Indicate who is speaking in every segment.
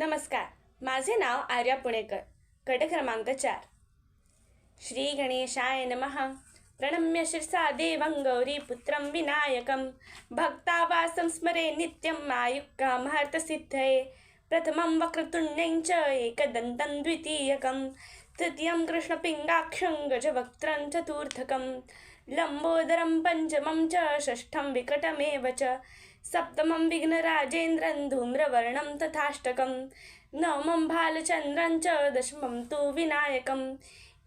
Speaker 1: नमस्कार. माझे नाव आर्या पुणेकर. गट क्रमांक चार. श्री गणेशाय नमः. प्रणम्य शिरसा देवं गौरीपुत्रं विनायकं. भक्तावासं स्मरे नित्यं आयुक्कामहर्तसिद्धये प्रथमं वक्रतुण्यं च एकदन्तं द्वितीयकं. तृतीयं कृष्णपिङ्गाक्षं गजवक्त्रं चतुर्थकं. लम्बोदरं पञ्चमं च षष्ठं विकटमेव च। सप्तमं विघ्नराजेन्द्रं धूम्रवर्णं तथाष्टकं नवमं भालचन्द्रं च दशमं तु विनायकम्।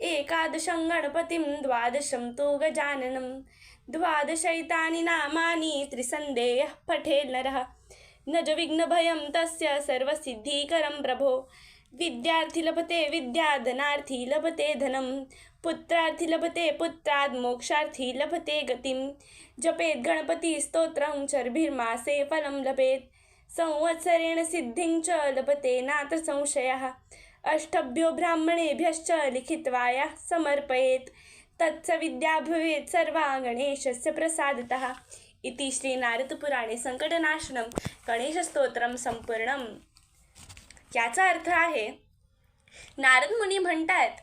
Speaker 1: एकादशं गणपतिं द्वादशं तु गजाननं द्वादशैतानि नामानि त्रिसन्देहः पठेल् नरः न च विघ्नभयं तस्य सर्वसिद्धिकरं प्रभो। विद्यार्थी लभते विद्या धनार्थी लभते धनं पुत्रार्थी लभते पुत्राद मोक्षार्थी लभते गतिं। जपेत् गणपतिस्तोत्रं चर्भिर्मासे फलं लभेत्। संवत्सरेण सिद्धिं च लभते नात्र संशयः। अष्टभ्यो ब्राह्मणेभ्यश्च लिखित्वाय समर्पयेत्। तत्सविद्या भवेत् सर्वा गणेशस्य प्रसादतः। इति श्रीनारदपुराणे सङ्कटनाशनं गणेशस्तोत्रं सम्पूर्णम्। याचा अर्थ आहे नारद मुनी म्हणतात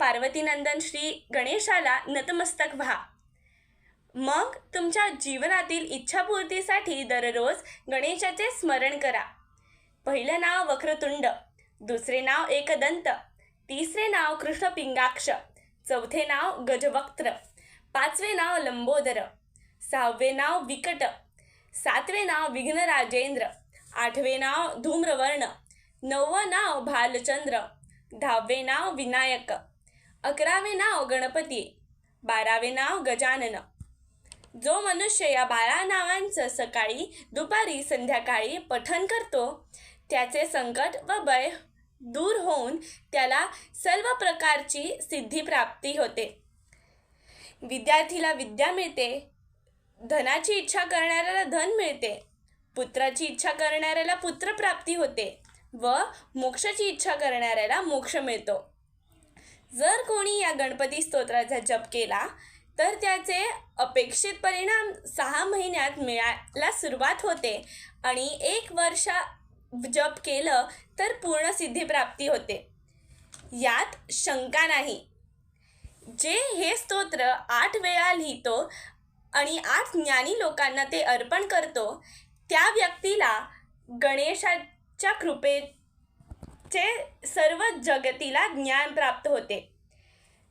Speaker 1: पार्वतीनंदन श्री गणेशाला नतमस्तक व्हा. मग तुमच्या जीवनातील इच्छापूर्तीसाठी दररोज गणेशाचे स्मरण करा. पहिलं नाव वक्रतुंड दुसरे नाव एकदंत तिसरे नाव कृष्णपिंगाक्ष चौथे नाव गजवक्त्र पाचवे नाव लंबोदर सहावे नाव विकट सातवे नाव विघ्नराजेंद्र आठवे नाव धूम्रवर्ण नववं नाव भालचंद्र दहावे नाव विनायक अकरावे नाव गणपती बारावे नाव गजानन. जो मनुष्य या बारा नावांचं सकाळी दुपारी संध्याकाळी पठन करतो त्याचे संकट व भय दूर होऊन त्याला सर्व प्रकारची सिद्धिप्राप्ती होते. विद्यार्थीला विद्या मिळते धनाची इच्छा करणाऱ्याला धन मिळते पुत्राची इच्छा करणाऱ्याला पुत्रप्राप्ती होते. व मोक्षाची इच्छा करणाऱ्याला मोक्ष मिळतो. जर कोणी या गणपती स्तोत्राचा जप केला तर त्याचे अपेक्षित परिणाम सहा महिन्यात मिळायला सुरुवात होते आणि एक वर्ष जप केलं तर पूर्ण सिद्धिप्राप्ती होते. यात शंका नाही. जे हे स्तोत्र आठ वेळा लिहितो आणि आठ ज्ञानी लोकांना ते अर्पण करतो त्या व्यक्तीला गणेशा च्या कृपेचे सर्व जगतीला ज्ञान प्राप्त होते.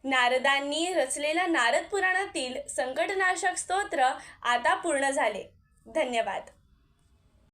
Speaker 1: नारदांनी रचलेल्या नारद पुराणातील संकटनाशक स्तोत्र आता पूर्ण झाले. धन्यवाद.